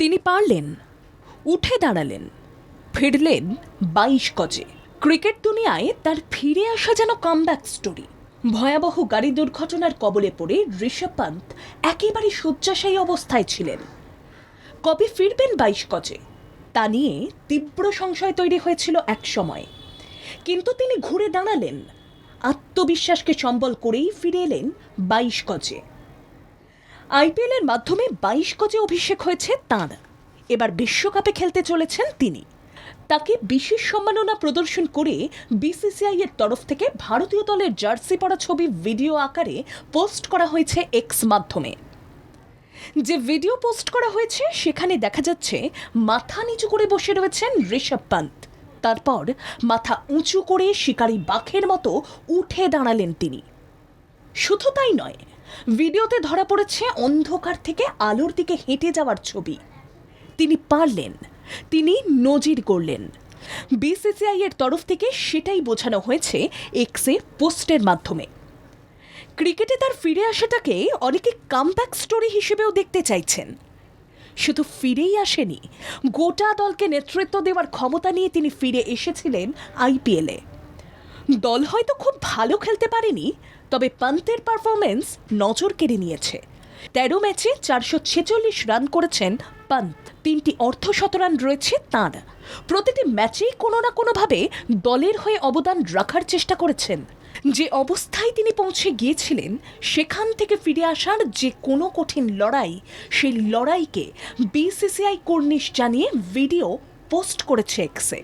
তিনি পারলেন, উঠে দাঁড়ালেন, ফিরলেন বাইশ গজে। ক্রিকেট দুনিয়ায় তার ফিরে আসা যেন কামব্যাক স্টোরি ভয়াবহ গাড়ি দুর্ঘটনার কবলে পড়ে ঋষভ পান্ত একেবারে শয্যাশায়ী অবস্থায় ছিলেন। কবে ফিরবেন বাইশ গজে? তা নিয়ে তীব্র সংশয় তৈরি হয়েছিল এক সময়। কিন্তু তিনি ঘুরে দাঁড়ালেন, আত্মবিশ্বাসকে সম্বল করেই ফিরে এলেন বাইশ গজে। আইপিএলের মাধ্যমে বাইশ গজে অভিষেক হয়েছে তাঁর। এবার বিশ্বকাপে খেলতে চলেছেন তিনি। তাকে বিশেষ সম্মাননা প্রদর্শন করে বিসিসিআই এর তরফ থেকে ভারতীয় দলের জার্সি পরা ছবি ভিডিও আকারে পোস্ট করা হয়েছে এক্স মাধ্যমে। যে ভিডিও পোস্ট করা হয়েছে, সেখানে দেখা যাচ্ছে মাথা নিচু করে বসে রয়েছেন ঋষভ পান্ত তারপর মাথা উঁচু করে শিকারী বাঘের মতো উঠে দাঁড়ালেন তিনি। শুধু তাই নয় ভিডিওতে ধরা পড়েছে অন্ধকার থেকে আলোর দিকে হেঁটে যাওয়ার ছবি। তিনি পারলেন, তিনি নজির করলেন। বিসিসিআই এর তরফ থেকে সেটাই বোঝানো হয়েছে এক্সে পোস্টের মাধ্যমে। ক্রিকেটে তার ফিরে আসাটাকে অনেকে কামব্যাক স্টোরি হিসেবেও দেখতে চাইছেন। শুধু ফিরেই আসেনি, গোটা দলকে নেতৃত্ব দেওয়ার ক্ষমতা নিয়ে তিনি ফিরে এসেছিলেন আইপিএলে দল হয়তো খুব ভালো খেলতে পারেনি তবে পান্তের পারফরমেন্স নজর কেড়ে নিয়েছে। তেরো ম্যাচে চারশো ছেচল্লিশ রান করেছেন পান্ত। তিনটি অর্ধ শতরান রয়েছে তাঁর। প্রতিটি ম্যাচেই কোনো না কোনোভাবে দলের হয়ে অবদান রাখার চেষ্টা করেছেন। যে অবস্থায় তিনি পৌঁছে গিয়েছিলেন, সেখান থেকে ফিরে আসার যে কোনো কঠিন লড়াই, সেই লড়াইকে বিসিসিআই কর্নিশ জানিয়ে ভিডিও পোস্ট করেছে এক্সে